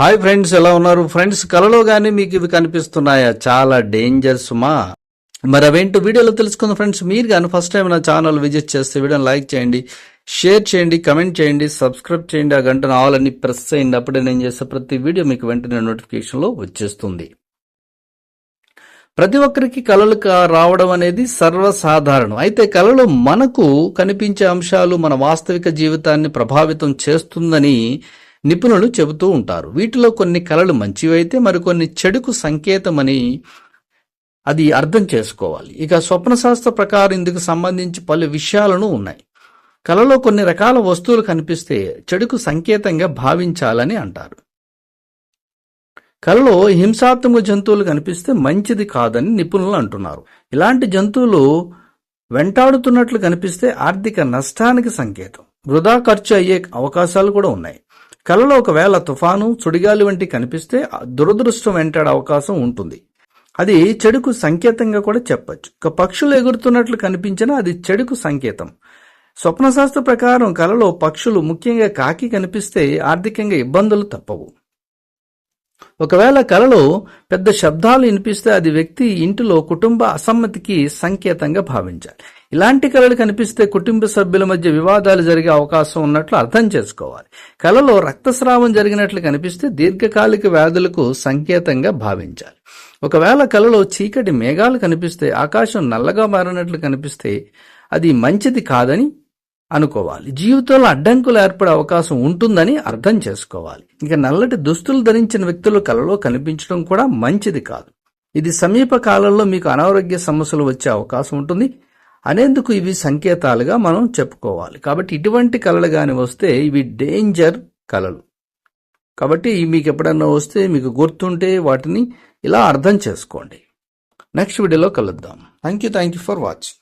Hi friends ఎలా ఉన్నారు? Friends కలలో కానీ మీకు ఇవి కనిపిస్తున్నాయా? చాలా డేంజర్ సుమా. మరి అవేంటో వీడియోలో తెలుసుకుందాం ఫ్రెండ్స్. మీరు కానీ ఫస్ట్ టైం నా ఛానల్ విజిట్ చేస్తే వీడియోని లైక్ చేయండి షేర్ చేయండి కమెంట్ చేయండి సబ్స్క్రైబ్ చేయండి ఆ గంటను ఆల్ ప్రెస్ చేయండి. అప్పుడే నేను చేసే ప్రతి వీడియో మీకు వెంటనే నోటిఫికేషన్లో వచ్చేస్తుంది. ప్రతి ఒక్కరికి కళలు కా- రావడం అనేది సర్వసాధారణం. అయితే కళలు మనకు కనిపించే అంశాలు మన వాస్తవిక జీవితాన్ని ప్రభావితం చేస్తుందని నిపుణులు చెబుతూ ఉంటారు. వీటిలో కొన్ని కళలు మంచివైతే మరికొన్ని చెడుకు సంకేతమని అది అర్థం చేసుకోవాలి. ఇక స్వప్న శాస్త్ర ప్రకారం ఇందుకు సంబంధించి పలు విషయాలను ఉన్నాయి. కళలో కొన్ని రకాల వస్తువులు కనిపిస్తే చెడుకు సంకేతంగా భావించాలని అంటారు. కలలో హింసాత్మక జంతువులు కనిపిస్తే మంచిది కాదని నిపుణులు అంటున్నారు. ఇలాంటి జంతువులు వెంటాడుతున్నట్లు కనిపిస్తే ఆర్థిక నష్టానికి సంకేతం. వృధా ఖర్చు అయ్యే అవకాశాలు కూడా ఉన్నాయి. కలలో ఒకవేళ తుఫాను సుడిగాలి వంటి కనిపిస్తే దురదృష్టం వెంటాడే అవకాశం ఉంటుంది. అది చెడుకు సంకేతంగా కూడా చెప్పచ్చు. ఇక పక్షులు ఎగురుతున్నట్లు కనిపించినా అది చెడుకు సంకేతం. స్వప్నశాస్త్ర ప్రకారం కలలో పక్షులు ముఖ్యంగా కాకి కనిపిస్తే ఆర్థికంగా ఇబ్బందులు తప్పవు. ఒకవేళ కలలో పెద్ద శబ్దాలు వినిపిస్తే అది వ్యక్తి ఇంటిలో కుటుంబ అసమ్మతికి సంకేతంగా భావించాలి. ఇలాంటి కళలు కనిపిస్తే కుటుంబ సభ్యుల మధ్య వివాదాలు జరిగే అవకాశం ఉన్నట్లు అర్థం చేసుకోవాలి. కలలో రక్తస్రావం జరిగినట్లు కనిపిస్తే దీర్ఘకాలిక వ్యాధులకు సంకేతంగా భావించాలి. ఒకవేళ కలలో చీకటి మేఘాలు కనిపిస్తే ఆకాశం నల్లగా మారినట్లు కనిపిస్తే అది మంచిది కాదని అనుకోవాలి. జీవితంలో అడ్డంకులు ఏర్పడే అవకాశం ఉంటుందని అర్థం చేసుకోవాలి. ఇక నల్లటి దుస్తులు ధరించిన వ్యక్తులు కలలో కనిపించడం కూడా మంచిది కాదు. ఇది సమీప కాలంలో మీకు అనారోగ్య సమస్యలు వచ్చే అవకాశం ఉంటుంది. అనేందుకు ఇవి సంకేతాలుగా మనం చెప్పుకోవాలి. కాబట్టి ఇటువంటి కళలు కానీ వస్తే ఇవి డేంజర్ కళలు. కాబట్టి మీకు ఎప్పుడన్నా వస్తే మీకు గుర్తుంటే వాటిని ఇలా అర్థం చేసుకోండి. నెక్స్ట్ వీడియోలో కలుద్దాం. Thank you thank you for watching